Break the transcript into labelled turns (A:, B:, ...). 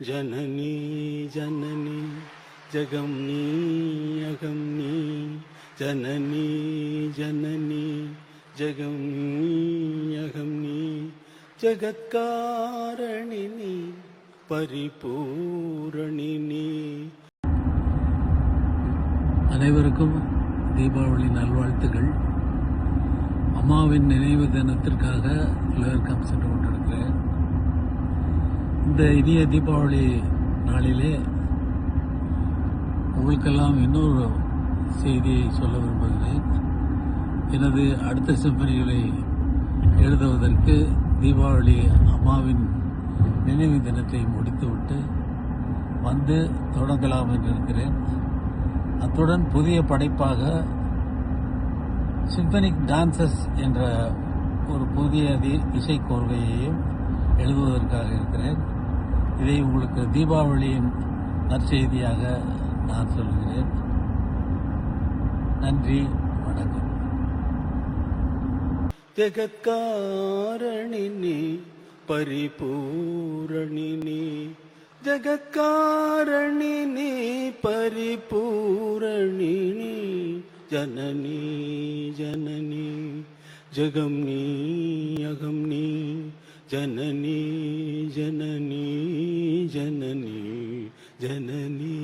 A: ஜனனி ஜனனி ஜகம் நீ அகம் நீ ஜனனி ஜனனி ஜகம் நீ அகம் நீ ஜகத்காரணினி பரிபூரணினி
B: அனைவருக்கும் தீபாவளி நல்வாழ்த்துகள். அம்மாவின் நினைவு தினத்திற்காக உலகம் இந்த இனிய தீபாவளி நாளிலே உங்களுக்கெல்லாம் இன்னொரு செய்தியை சொல்ல விரும்புகிறேன். எனது அடுத்த செம்மறிகளை எழுதுவதற்கு தீபாவளி அம்மாவின் நினைவு தினத்தை முடித்துவிட்டு வந்து தொடங்கலாம் என்று இருக்கிறேன் அத்துடன் புதிய படைப்பாக சிம்பனிக் டான்சஸ் என்ற ஒரு புதிய தி- இசைக்கோர்வையையும் எழுதுவதற்காக இருக்கிறேன். இதை உங்களுக்கு தீபாவளியின் நற்செய்தியாக நான் சொல்கிறேன். நன்றி வணக்கம்.
A: ஜெகத்காரணினி பரிபூரணினி. ஜெகத்காரணினி பரிபூரணினி. ஜனனி ஜனனி. ஜகம் நீ அகம் நீ. ஜனனி ஜனனி. जननी जननी